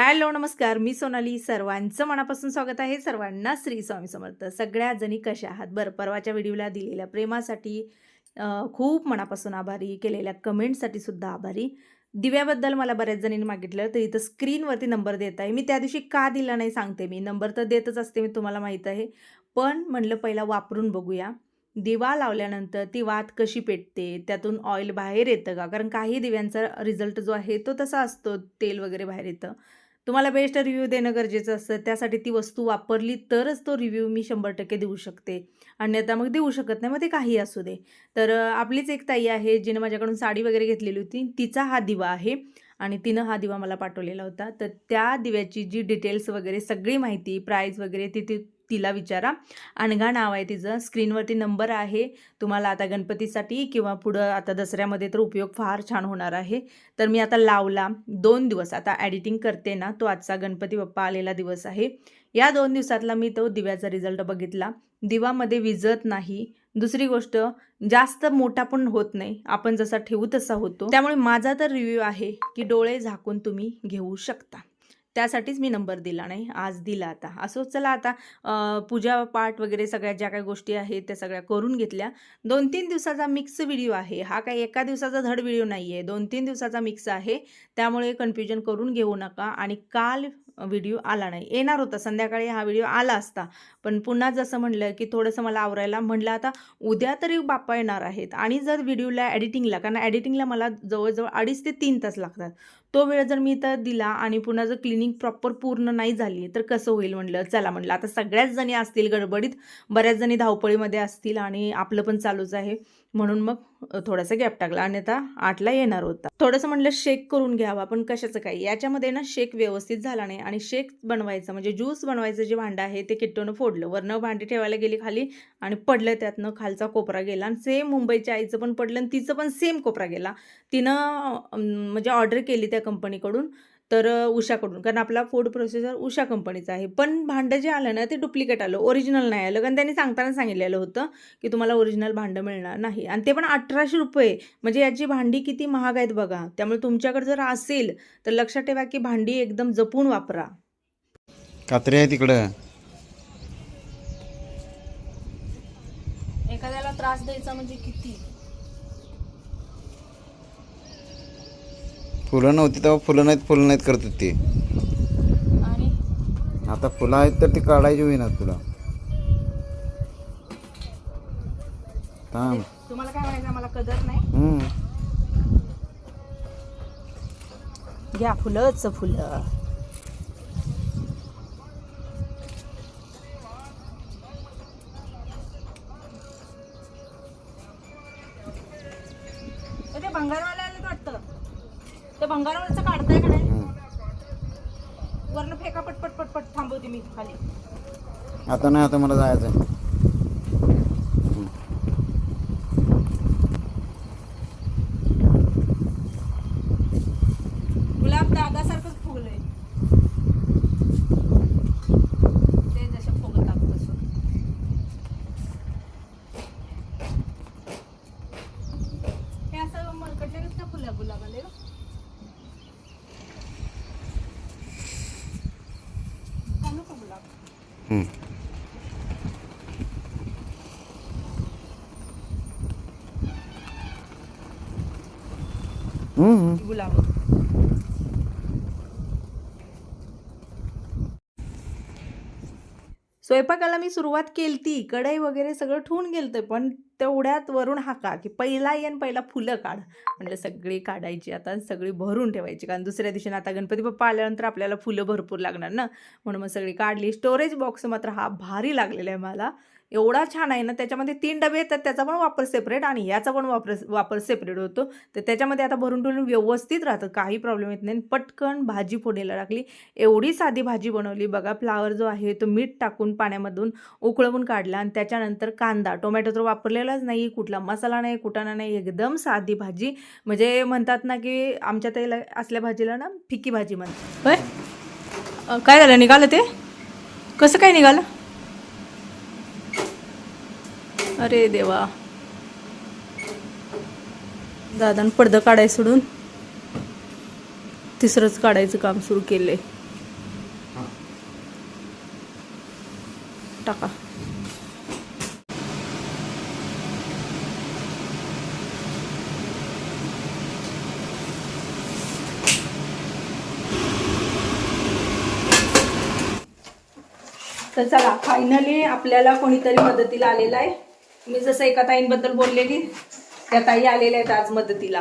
Hello नमस्कार. मी सोनाली. सर्वांचं मनापासून स्वागत आहे. सर्वांना श्री स्वामी समर्थ. सगळ्या जणी कशा आहात? बरं परवाच्या व्हिडिओला दिलेल्या प्रेमासाठी खूप मनापासून आभारी. केलेल्या कमेंटसाठी सुद्धा आभारी. दिव्याबद्दल मला बऱ्याच जणींनी मागितलं तर इथं स्क्रीनवरती नंबर देत आहे. मी त्या दिवशी का दिला नाही सांगते मी. नंबर तर देतच असते मी तुम्हाला माहीत आहे. पण म्हणलं पहिला वापरून बघूया. दिवा लावल्यानंतर ती वात कशी पेटते? त्यातून ऑइल बाहेर येतं का? कारण काही दिव्यांचा रिझल्ट जो आहे तो तसा असतो. तेल वगैरे बाहेर येतं. तुम्हाला बेस्ट रिव्ह्यू देणं गरजेचं असतं. त्यासाठी ती वस्तू वापरली तरच तो रिव्ह्यू मी शंभर टक्के देऊ शकते. अन्यथा मग देऊ शकत नाही मग ते काही असू दे. तर आपलीच एक ताई आहे जिने माझ्याकडून साडी वगैरे घेतलेली होती. तिचा हा दिवा आहे आणि तिनं हा दिवा मला पाठवलेला होता. तर त्या दिव्याची जी डिटेल्स वगैरे सगळी माहिती प्राईज वगैरे ती ती तिला विचारा. अनघा नाव आहे तिचं. स्क्रीनवरती नंबर आहे. तुम्हाला आता गणपतीसाठी किंवा पुढं आता दसऱ्यामध्ये तर उपयोग फार छान होणार आहे. तर मी आता लावला. दोन दिवस आता ॲडिटिंग करते ना तो आजचा गणपती बाप्पा आलेला दिवस आहे. या दोन दिवसातला मी तो दिव्याचा रिझल्ट बघितला. दिवामध्ये विजत नाही. दुसरी गोष्ट जास्त मोठा पण होत नाही. आपण जसा ठेवू तसा होतो. त्यामुळे माझा तर रिव्ह्यू आहे की डोळे झाकून तुम्ही घेऊ शकता. त्यासाठीच मी नंबर दिला नाही आज दिला आता. असो चला आता पूजा पाठ वगैरे सगळ्या ज्या काही गोष्टी आहेत त्या सगळ्या करून घेतल्या. दोन तीन दिवसाचा मिक्स व्हिडिओ आहे. हा काही एका दिवसाचा धड व्हिडिओ नाही आहे दोन तीन दिवसाचा मिक्स आहे. त्यामुळे कन्फ्युजन करून घेऊ नका. आणि काल व्हिडिओ आला नाही. येणार होता संध्याकाळी हा व्हिडिओ आला असता. पण पुन्हा जसं म्हणलं की थोडंसं मला आवरायला म्हणलं आता उद्या तरी बाप्पा येणार आहेत. आणि जर व्हिडिओला एडिटिंगला कारण एडिटिंगला मला जवळजवळ अडीच ते तीन तास लागतात. तो वेळ जर मी तर दिला आणि पुन्हा जर क्लिनिंग प्रॉपर पूर्ण नाही झाली तर कसं होईल म्हणलं? चला म्हणलं. आता सगळ्याच जणी असतील गडबडीत बऱ्याच जणी धावपळीमध्ये असतील आणि आपलं पण चालूच आहे. म्हणून मग थोडासा गॅप टाकला. आणि आता आठला येणार होता. थोडंसं म्हणलं शेक करून घ्यावा पण कशाचं काही? याच्यामध्ये ना शेक व्यवस्थित झाला नाही आणि शेक बनवायचं म्हणजे ज्यूस बनवायचं जे भांडं आहे ते किट्टोनं फोडलं. वरनं भांडी ठेवायला गेली खाली आणि पडलं त्यातनं खालचा कोपरा गेला. आणि सेम मुंबईच्या आईचं पण पडलं आणि तिचं पण सेम कोपरा गेला. तिनं म्हणजे ऑर्डर केली त्या कंपनीकडून तर उषाकडून. कारण आपला फूड प्रोसेसर उषा कंपनीचा आहे. पण भांडं जे आलं ना ते डुप्लिकेट आलं. ओरिजिनल नाही आलं. कारण त्यांनी सांगताना सांगितलेलं होतं की तुम्हाला ओरिजिनल भांडं मिळणार नाही. आणि ते पण अठराशे रुपये. म्हणजे याची भांडी किती महाग आहेत बघा. त्यामुळे तुमच्याकडे जर असेल तर लक्षात ठेवा की भांडी एकदम जपून वापरा. कात्री आहे तिकडं. एखाद्याला त्रास द्यायचा म्हणजे किती? फुलं नव्हती तेव्हा फुलं नाहीत फुलं नाहीत करत होती आणि? आता फुलं आहेत तर ती काढायची होईना तुला. थांब. तुम्हाला काय म्हणायचं? मला कदर नाही. हम्म. घ्या फुलंच फुलं. ते भंगारवाल्याचं काढताय का नाही. वरनं फेका पटपट पटपट थांबवते मी खाली. आता नाही आता मला जायचं आहे. गुलाब दादासारखंच फुगलंय ते जसं फुगतात तसं हे असं मरकटलेलंच ना फुलं गुलाबाले घालू का गुलाब हम्म. हम्म. गुलाब स्वयंपाकाला मी सुरुवात केली ती कढई वगैरे सगळं ठेवून गेलतं पण तेवढ्यात वरून हाका की पहिला येन पहिला फुलं काढ. म्हणजे सगळी काढायची आता सगळी भरून ठेवायची कारण दुसऱ्या दिवशी आता गणपती बाप्पा आल्यानंतर आपल्याला फुलं भरपूर लागणार ना. म्हणून मग सगळी काढली. स्टोरेज बॉक्स मात्र हा भारी लागलेला आहे मला. एवढा छान आहे ना त्याच्यामध्ये तीन डबे येतात त्याचा पण वापर सेपरेट आणि याचा पण वापर वापर सेपरेट होतो. तर त्याच्यामध्ये आता भरून ठेवून व्यवस्थित राहतं काही प्रॉब्लेम येत नाही. पटकन भाजी फोडणीला टाकली. एवढी साधी भाजी बनवली बघा फ्लावर जो आहे तो मीठ टाकून पाण्यामधून उकळवून काढला आणि त्याच्यानंतर कांदा. टोमॅटो तर वापरलेलाच नाही कुठला मसाला नाही कुटाणा नाही एकदम साधी भाजी. म्हणजे म्हणतात ना की आमच्या त्याला असल्या भाजीला ना फिकी भाजी म्हणतात. काय झालं? निघालं ते? कसं काय निघालं? अरे देवा. दादान पडदं काढायचं सोडून तिसरंच काढायचं काम सुरू केलंय. टाका. तर चला फायनली आपल्याला कोणीतरी मदतीला आलेला आहे. मी जसं एका ताईंबद्दल बोललेली त्या ताई आलेल्या आहेत आज मदतीला.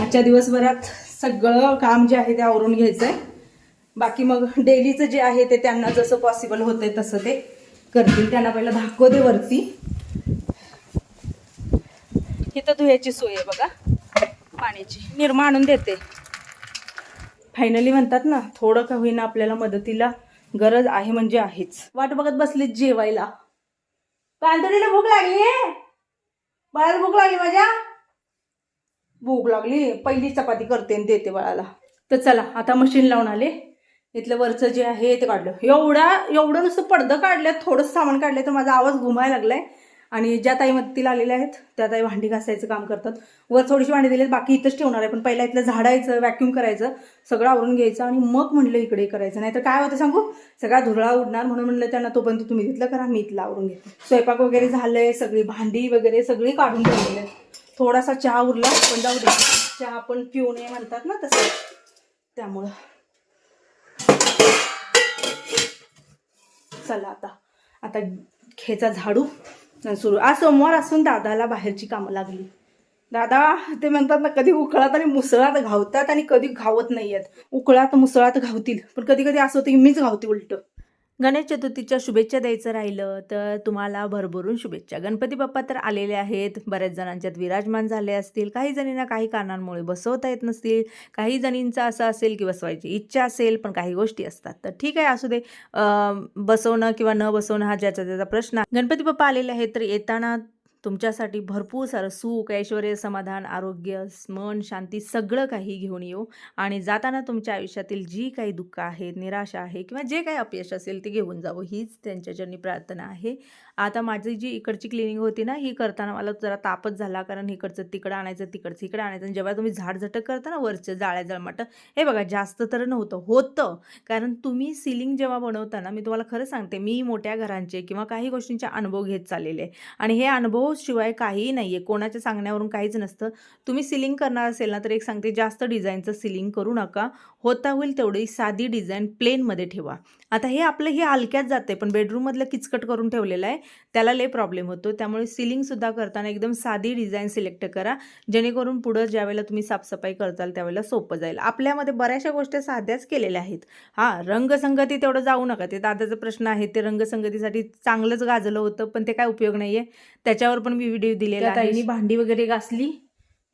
आजच्या दिवसभरात सगळं काम जे आहे ते आवरून घ्यायचं आहे बाकी मग डेलीचं जे आहे ते त्यांना जसं पॉसिबल होतंय तसं ते करतील. त्यांना पहिलं दे वरती. इथं धुयाची सोय आहे बघा. पाण्याची. निरमा आणून देते. फायनली म्हणतात ना थोडं का होईना आपल्याला मदतीला गरज आहे म्हणजे आहेच. वाट बघत बसलीत जेवायला. कांदडीला भूक लागली बाळाला भूक लागली माझ्या? भूक लागली. पहिली चपाती करते आणि देते बाळाला. तर चला आता मशीन लावून आले. इथलं वरचं जे आहे ते काढलं. एवढा एवढं नुसतं पडदं काढलं थोडंसं सामान काढलं तर माझा आवाज घुमायला लागलाय. आणि ज्या ताई मदतीला आलेल्या आहेत त्या ताई भांडी घासायचं काम करतात. वर थोडीशी भांडी दिली बाकी इथंच ठेवणार आहे. पण पहिला इथलं झाडायचं व्हॅक्यूम करायचं सगळं आवरून घ्यायचं आणि मग म्हणलं इकडे करायचं. नाही तर काय होतं सांगू? सगळा धुरळा उडणार म्हणून म्हणलं त्यांना तोपर्यंत तुम्ही तिथलं करा मी इथलं आवरून घेते. स्वयंपाक वगैरे झालंय सगळी भांडी वगैरे सगळी काढून ठेवलेली आहेत. थोडासा चहा उरला पण जाऊ दे. चहा पण पिऊ नये म्हणतात ना तसं. त्यामुळं. चला आता. आता खेचा झाडू. सुरू. आज सोमवार असून दादाला बाहेरची कामं लागली. दादा ते म्हणतात ना कधी उकळात आणि मुसळात घावतात आणि कधी घावत नाही आहेत उकळात मुसळात घावतील. पण कधी कधी असं होतं की मीच घावते उलटं. गणेश चतुर्थीच्या शुभेच्छा द्यायचं राहिलं तर तुम्हाला भरभरून शुभेच्छा. गणपती बाप्पा तर आलेले आहेत. बऱ्याच जणांच्यात विराजमान झाले असतील. काही जणींना काही कारणांमुळे बसवता येत नसतील. काही जणींचं असं असेल की बसवायची इच्छा असेल पण काही गोष्टी असतात. तर ठीक आहे असू दे. बसवणं किंवा न बसवणं हा ज्याचा त्याचा प्रश्न गणपती बाप्पा आलेले आहेत तर येताना तुमच्यासाठी भरपूर सारं सुख ऐश्वर समाधान आरोग्य मन शांती सगळं काही घेऊन येऊ. आणि जाताना तुमच्या आयुष्यातील जी काही दुःख आहेत निराशा आहे किंवा जे काही अपयश असेल ते घेऊन जावं. हीच त्यांच्याजनी प्रार्थना आहे. आता माझी जी इकडची क्लिनिंग होती ना ही करताना मला जरा तापच झाला कारण इकडचं तिकडं आणायचं तिकडचं इकडं आणायचं. आणि जेव्हा तुम्ही झाडझटक करता ना वरचं जाळ्या जळमाटं हे बघा जास्त तर नव्हतं होतं. कारण तुम्ही सिलिंग जेव्हा बनवता ना मी तुम्हाला खरं सांगते मी मोठ्या घरांचे किंवा काही गोष्टींचे अनुभव घेत चाललेले आहे. आणि हे अनुभव शिवाय काहीही नाही आहे कोणाच्या सांगण्यावरून काहीच नसतं. तुम्ही सिलिंग करणार असेल ना तर एक सांगते जास्त डिझाईनचं सिलिंग करू नका. होता होईल तेवढी साधी डिझाईन प्लेनमध्ये ठेवा. आता हे आपलं हे हलक्यात जाते पण बेडरूममधलं किचकट करून ठेवलेलं आहे त्याला लय प्रॉब्लेम होतो. त्यामुळे सिलिंगसुद्धा करताना एकदम साधी डिझाईन सिलेक्ट करा जेणेकरून पुढं ज्यावेळेला तुम्ही साफसफाई करताल त्यावेळेला सोपं जाईल. आपल्यामध्ये बऱ्याचशा गोष्टी साध्याच केलेल्या आहेत. हां रंगसंगती तेवढं जाऊ नका. ते दादाचा प्रश्न आहे ते रंगसंगतीसाठी चांगलंच गाजलं होतं पण ते काय उपयोग नाही आहे त्याच्यावर पण मी व्हिडिओ दिलेला आहे. भांडी वगैरे घासली.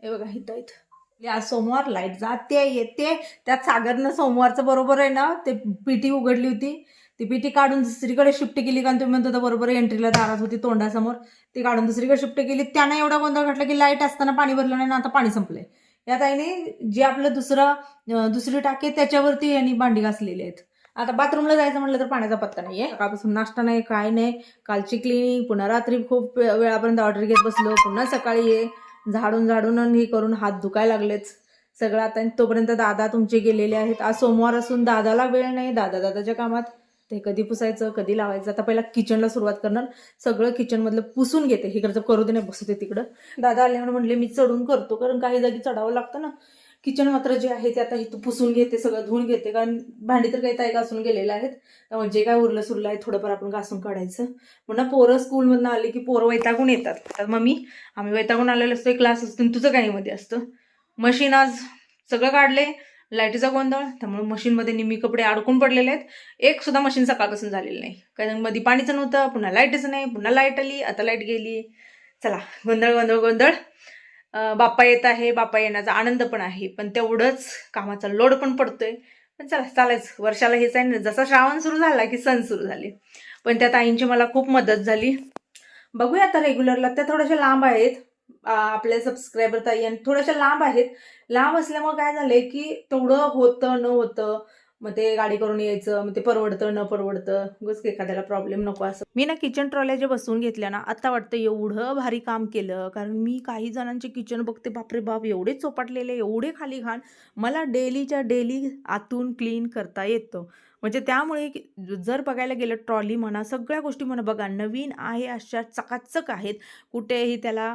हे बघा इथं इथं. आज सोमवार लाइट जाते येते. त्यात सागरनं सोमवारचं बरोबर आहे ना ते पीटी उघडली होती. ती पीटी काढून दुसरीकडे शिफ्ट केली कारण तुम्ही म्हणतो बरोबर एंट्रीला दारात होती तोंडासमोर. ती काढून दुसरीकडे शिफ्ट केली. त्यानं एवढा गोंधळ घातला की लाइट असताना पाणी भरलं नाही ना आता पाणी संपलंय. या ताईने जे आपलं दुसरं दुसरी टाकी त्याच्यावरती यांनी भांडी घासलेली आहेत. आता बाथरूमला जायचं म्हटलं तर पाण्याचा पत्ता नाहीये. सकाळपासून नाश्ता नाही काय नाही. कालची क्लिनिंग पुन्हा रात्री खूप वेळापर्यंत ऑर्डर घेत बसलो. पुन्हा सकाळी ये. झाडून झाडून आणि हे करून हात दुखायला लागलेच. सगळं आता आणि तोपर्यंत दादा तुमचे गेलेले आहेत. आज सोमवार असून दादाला वेळ नाही. दादा दादाच्या कामात ते कधी पुसायचं कधी लावायचं. आता पहिला किचनला सुरुवात करणार. सगळं किचनमधलं पुसून घेते. हे करतं करू दे नाही बसते तिकडं. दादा आल्यावर म्हणले मी चढून करतो. कारण काही जागी चढावं लागतं ना. किचन मात्र जे आहे ते आता इथं पुसून घेते सगळं धुवून घेते. कारण भांडी तर काही ताई घासून गेलेले आहेत. त्यामुळे जे काय उरलं सुरलं आहे थोडंफार आपण घासून काढायचं. पुन्हा पोरं स्कूलमधनं आले की पोरं वैतागून येतात. तर मम्मी आम्ही वैतागून आलेलो असतो एक क्लास असतो आणि तुझं काही मध्ये असतं. मशीन आज सगळं काढले लाईटीचा गोंधळ त्यामुळे मशीनमध्ये निम्मी कपडे अडकून पडलेले आहेत. एक सुद्धा मशीन सकाळपासून झालेलं नाही. कारण मध्ये पाणीचं नव्हतं पुन्हा लाईटच नाही पुन्हा लाइट आली आता लाइट गेली. चला गोंधळ गोंधळ गोंधळ. बाप्पा येत आहे बाप्पा येण्याचा आनंद पण आहे. पण तेवढंच कामाचा लोड पण पडतोय. पण चला चालायच वर्षाला हेच आहे ना जसा श्रावण सुरू झाला की सण सुरू झाले. पण त्या ताईंची मला खूप मदत झाली. बघूया आता रेग्युलरला त्या थोड्याशा लांब आहेत. आपल्या आपले सबस्क्रायबर ताई आणि थोड्याशा लांब आहेत. लांब असल्यामुळे काय झालंय की तेवढं होतं न होतं मग ते गाडी करून यायचं मग ते परवडतं न परवडतं. उगाच एखाद्याला प्रॉब्लेम नको असं. मी ना किचन ट्रॉल्या जे बसवून घेतल्या ना आता वाटतं एवढं भारी काम केलं. कारण मी काही जणांचे किचन बघते बापरे बाप एवढे चोपाटलेले एवढे खाली घाण. मला डेलीच्या डेली आतून क्लीन करता येतं. म्हणजे त्यामुळे जर बघायला गेलं ट्रॉली म्हणा सगळ्या गोष्टी म्हणा बघा नवीन आहे अशा चकाचक आहेत. कुठेही त्याला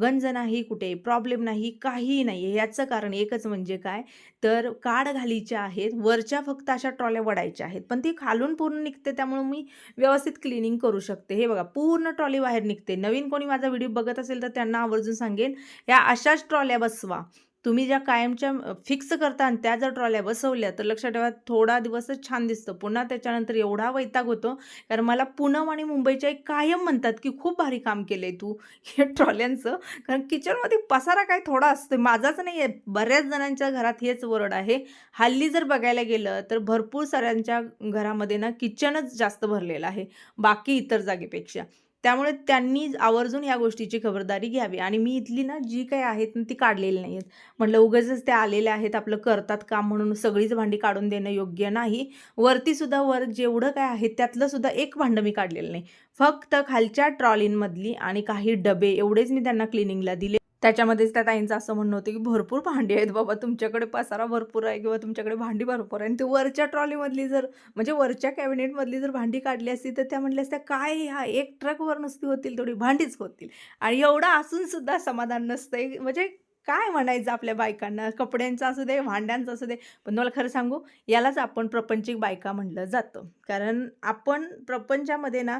गंज नाही कुठेही प्रॉब्लेम नाही काहीही नाही. आहे याचं कारण एकच म्हणजे काय? तर काड घालीच्या आहेत वरच्या फक्त अशा ट्रॉल्या वडायच्या आहेत. पण ती खालून पूर्ण निघते त्यामुळे मी व्यवस्थित क्लिनिंग करू शकते. हे बघा पूर्ण ट्रॉली बाहेर निघते. नवीन कोणी माझा व्हिडिओ बघत असेल तर त्यांना आवर्जून सांगेन या अशाच ट्रॉल्या बसवा. तुम्ही ज्या कायमच्या फिक्स करता आणि त्या जर ट्रॉल्या बसवल्या तर लक्षात ठेवा थोडा दिवसच छान दिसतं. पुन्हा त्याच्यानंतर एवढा वैताग होतो. कारण मला पूनम आणि मुंबईच्या एक कायम म्हणतात की खूप भारी काम केलं आहे तू हे ट्रॉल्यांचं. कारण किचनमध्ये पसारा काय थोडा असतो माझाच नाही आहे बऱ्याच जणांच्या घरात हेच वरड आहे. हल्ली जर बघायला गेलं तर भरपूर साऱ्यांच्या घरामध्ये ना किचनच जास्त भरलेलं आहे. बाकी इतर जागेपेक्षा. त्यामुळे त्यांनी आवर्जून ह्या गोष्टीची खबरदारी घ्यावी. आणि मी इथली ना जी काही आहेत ना ती काढलेली नाही आहेत म्हटलं उगाचच ते आलेले आहेत आपलं करतात काम म्हणून सगळीच भांडी काढून देणं योग्य नाही. वरतीसुद्धा वर जेवढं काय आहे त्यातलं सुद्धा एक भांडं मी काढलेलं नाही. फक्त खालच्या ट्रॉलींमधली आणि काही डबे एवढेच मी त्यांना क्लिनिंगला दिले. त्याच्यामध्येच त्या ताईंचं असं म्हणणं होतं की भरपूर भांडी आहेत बाबा तुमच्याकडे पसारा भरपूर आहे किंवा तुमच्याकडे भांडी भरपूर आहे आणि ते वरच्या ट्रॉलीमधली जर म्हणजे वरच्या कॅबिनेटमधली जर भांडी काढली असती तर त्या म्हटल्या असत्या काय ह्या एक ट्रकवर नुसती होतील थोडी भांडीच होतील. आणि एवढं असून सुद्धा समाधान नसतंय. म्हणजे काय म्हणायचं आपल्या बायकांना? कपड्यांचं असू दे भांड्यांचं असू दे. पण तुम्हाला खरं सांगू यालाच आपण प्रपंचिक बायका म्हटलं जातं. कारण आपण प्रपंचामध्ये ना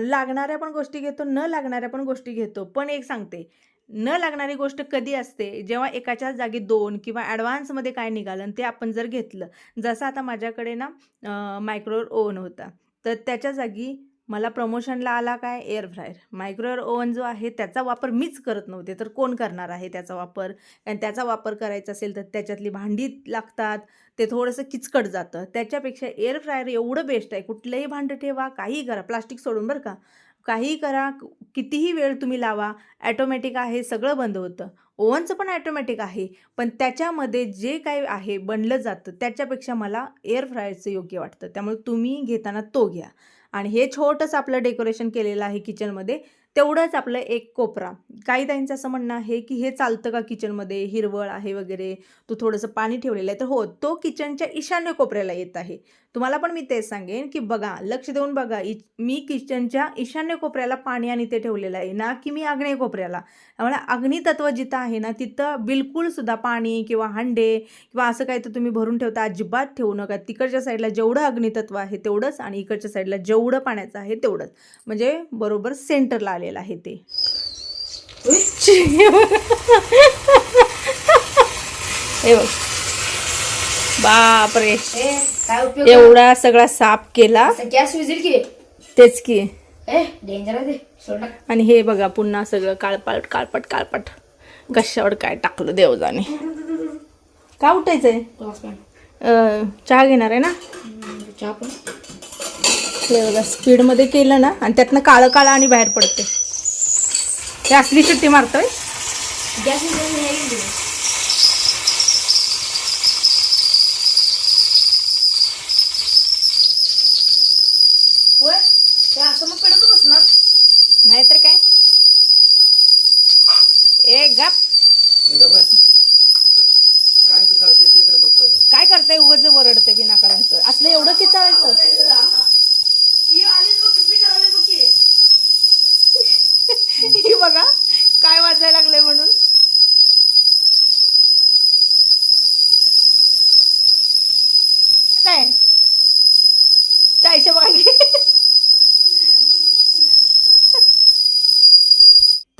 लागणाऱ्या पण गोष्टी घेतो न लागणाऱ्या पण गोष्टी घेतो. पण एक सांगते न लागणारी गोष्ट कधी असते? जेव्हा एकाच्या जागी दोन किंवा ॲडव्हान्समध्ये काय निघालं आणि ते आपण जर घेतलं जसं आता माझ्याकडे ना मायक्रोवेव्ह ओव्हन होता तर त्याच्या जागी मला प्रमोशनला आला काय? एअर फ्रायर मायक्रोवेअर ओव्हन जो आहे त्याचा वापर मीच करत नव्हते तर कोण करणार आहे त्याचा वापर? आणि त्याचा वापर करायचा असेल तर त्याच्यातली भांडी लागतात ते थोडंसं किचकट जातं. त्याच्यापेक्षा एअर फ्रायर एवढं बेस्ट आहे कुठलंही भांडं ठेवा काहीही करा प्लास्टिक सोडून बरं का. काही करा कितीही वेळ तुम्ही लावा ॲटोमॅटिक आहे सगळं बंद होतं. ओव्हनचं पण ॲटोमॅटिक आहे पण त्याच्यामध्ये जे काही आहे बनलं जातं त्याच्यापेक्षा मला एअर फ्रायरचं योग्य वाटतं. त्यामुळे तुम्ही घेताना तो घ्या. आणि हे छोटंसं आपलं डेकोरेशन केलेलं आहे किचनमध्ये तेवढंच आपलं एक कोपरा. काही ताईंचं असं म्हणणं आहे की हे चालतं का किचनमध्ये हिरवळ आहे वगैरे तो थोडंसं पाणी ठेवलेलं आहे. तर हो तो किचनच्या ईशान्य कोपऱ्याला येत आहे. तुम्हाला पण मी तेच सांगेन की बघा लक्ष देऊन बघा इ मी किचनच्या ईशान्य कोपऱ्याला पाणी आणि ते ठेवलेलं आहे ना की मी आग्नेय कोपऱ्याला? त्यामुळे अग्नितत्व जिथं आहे ना तिथं बिलकुलसुद्धा पाणी किंवा हांडे किंवा असं काही तर तुम्ही भरून ठेवता अजिबात ठेवू नका. तिकडच्या साईडला जेवढं अग्नितत्व आहे तेवढंच आणि इकडच्या साईडला जेवढं पाण्याचं आहे तेवढंच. म्हणजे बरोबर सेंटरला आलेलं आहे ते. हे बघ. बापरे. ए काय उपयोग एवढा सगळा साफ केला. गॅस विजेल की? तेच की. आणि हे बघा पुन्हा सगळं काळपाट काळपट काळपट. कशावर काय टाकलं देवजाने का उठायचंय? चहा घेणार आहे ना? चहा पण. बघा स्पीडमध्ये केलं ना आणि त्यातनं काळं काळं आणि बाहेर पडते हे असली सुट्टी मारतोय. Gas gap.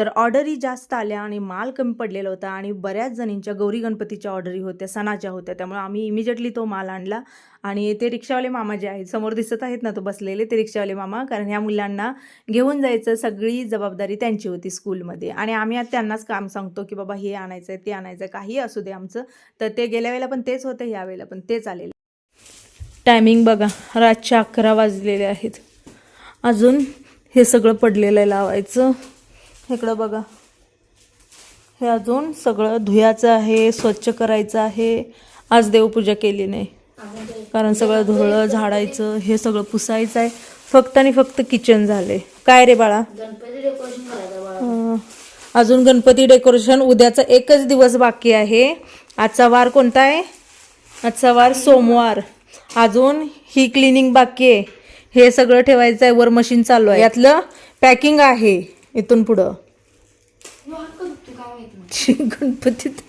तर ऑर्डरी जास्त आल्या आणि माल कमी पडलेला होता आणि बऱ्याच जणींच्या गौरी गणपतीच्या ऑर्डरी होत्या सणाच्या होत्या. त्यामुळे आम्ही इमिजिएटली तो माल आणला आणि ते रिक्षावाले मामा जे आहेत समोर दिसत आहेत ना तो बसलेले ते रिक्षावाले मामा कारण ह्या मुलांना घेऊन जायचं सगळी जबाबदारी त्यांची होती स्कूलमध्ये. आणि आम्ही आता त्यांनाच काम सांगतो की बाबा हे आणायचं आहे ते आणायचं आहे काही असू दे आमचं. तर ते गेल्या वेळेला पण तेच होतं ह्या वेळेला पण तेच आलेलं. टायमिंग बघा रातच्या अकरा वाजलेले आहेत. अजून हे सगळं पडलेलं आहे लावायचं. इकडं बघा. हे अजून सगळं धुयाचं आहे स्वच्छ करायचं आहे. आज देवपूजा केली नाही. कारण सगळं धुळं झाडायचं हे सगळं पुसायचं आहे. फक्त आणि फक्त किचन झाले. काय रे बाळा? अजून गणपती डेकोरेशन उद्याचा एकच दिवस बाकी आहे. आजचा वार कोणता आहे? आजचा वार सोमवार. अजून ही क्लिनिंग बाकी आहे. हे सगळं ठेवायचं आहे. वर मशीन चालू आहे. यातलं पॅकिंग आहे. इथून पुढं. गणपतीत.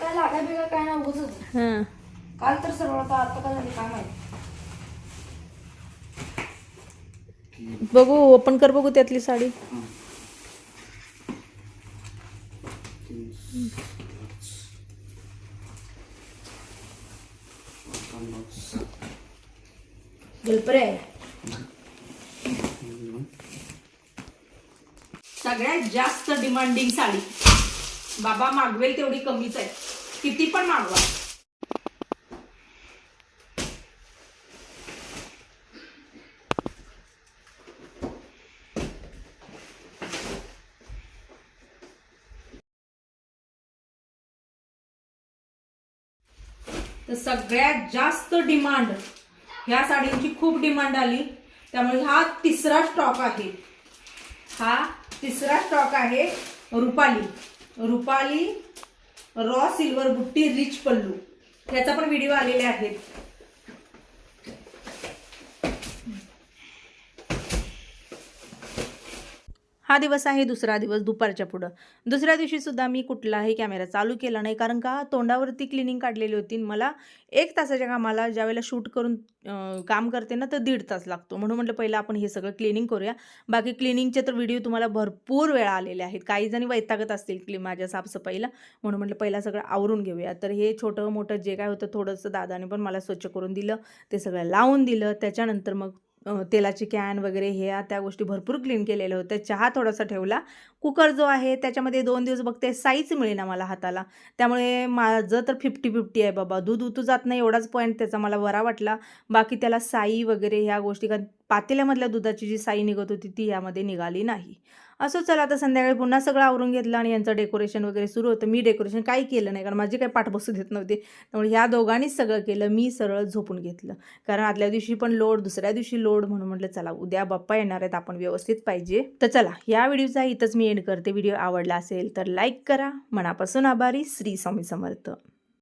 काय लागा बिगा काय ना उगच हां. काल तर आता काय झालं काय माहीत. बघू ओपन कर बघू त्यातली साडी गलपरे सगळ्यात जास्त डिमांडिंग साडी. बाबा मागवेल तेवढी कमीच आहे. किती पण मागवा. तर सगळ्यात जास्त डिमांड ह्या साडींची खूप डिमांड आली. त्यामुळे हा तिसरा स्टॉक आहे. हा तिसरा स्टॉक आहे. रुपाली. रुपाली रॉ सिल्वर बुट्टी रिच पल्लू. ह्याचा पण व्हिडिओ आलेले आहेत. हा दिवस आहे दुसरा दिवस दुपारच्या पुढं. दुसऱ्या दिवशीसुद्धा मी कुठलाही कॅमेरा चालू केला नाही कारण का तोंडावरती क्लिनिंग काढलेली होती मला एक तासाच्या कामाला ज्यावेळेला शूट करून काम करते ना तर दीड तास लागतो. म्हणून म्हटलं पहिलं आपण हे सगळं क्लिनिंग करूया. बाकी क्लिनिंगचे तर व्हिडिओ तुम्हाला भरपूर वेळा आलेले आहेत. काही जणी वैतागत असतील क्लि माझ्या साफसफाईला. म्हणून म्हटलं पहिला सगळं आवरून घेऊया. तर हे छोटं मोठं जे काय होतं थोडंसं दादाने पण मला स्वच्छ करून दिलं. ते सगळं लावून दिलं. त्याच्यानंतर मग तेलाची कॅन वगैरे हे त्या गोष्टी भरपूर क्लीन केलेल्या होत्या. चहा थोडासा ठेवला. कुकर जो आहे त्याच्यामध्ये दोन दिवस बघते साईच मिळेना मला हाताला. त्यामुळे माझं तर फिफ्टी फिफ्टी आहे बाबा. दूध उतू जात नाही एवढाच पॉईंट त्याचा मला बरा वाटला. बाकी त्याला साई वगैरे ह्या गोष्टी कारण पातेल्यामधल्या दुधाची जी साई निघत होती ती यामध्ये निघाली नाही. असं चला आता संध्याकाळी पुन्हा सगळं आवरून घेतलं आणि यांचं डेकोरेशन वगैरे सुरू होतं. मी डेकोरेशन काही केलं नाही कारण माझी काही पाठबसू देत नव्हते. त्यामुळे ह्या दोघांनीच सगळं केलं मी सरळ झोपून घेतलं. कारण आदल्या दिवशी पण लोड दुसऱ्या दिवशी लोड म्हणून म्हटलं चला उद्या बाप्पा येणार आहेत आपण व्यवस्थित पाहिजे. तर चला या व्हिडिओचा इथंच मी एंड करते. व्हिडिओ आवडला असेल तर लाईक करा. मनापासून आभारी. श्री स्वामी समर्थ.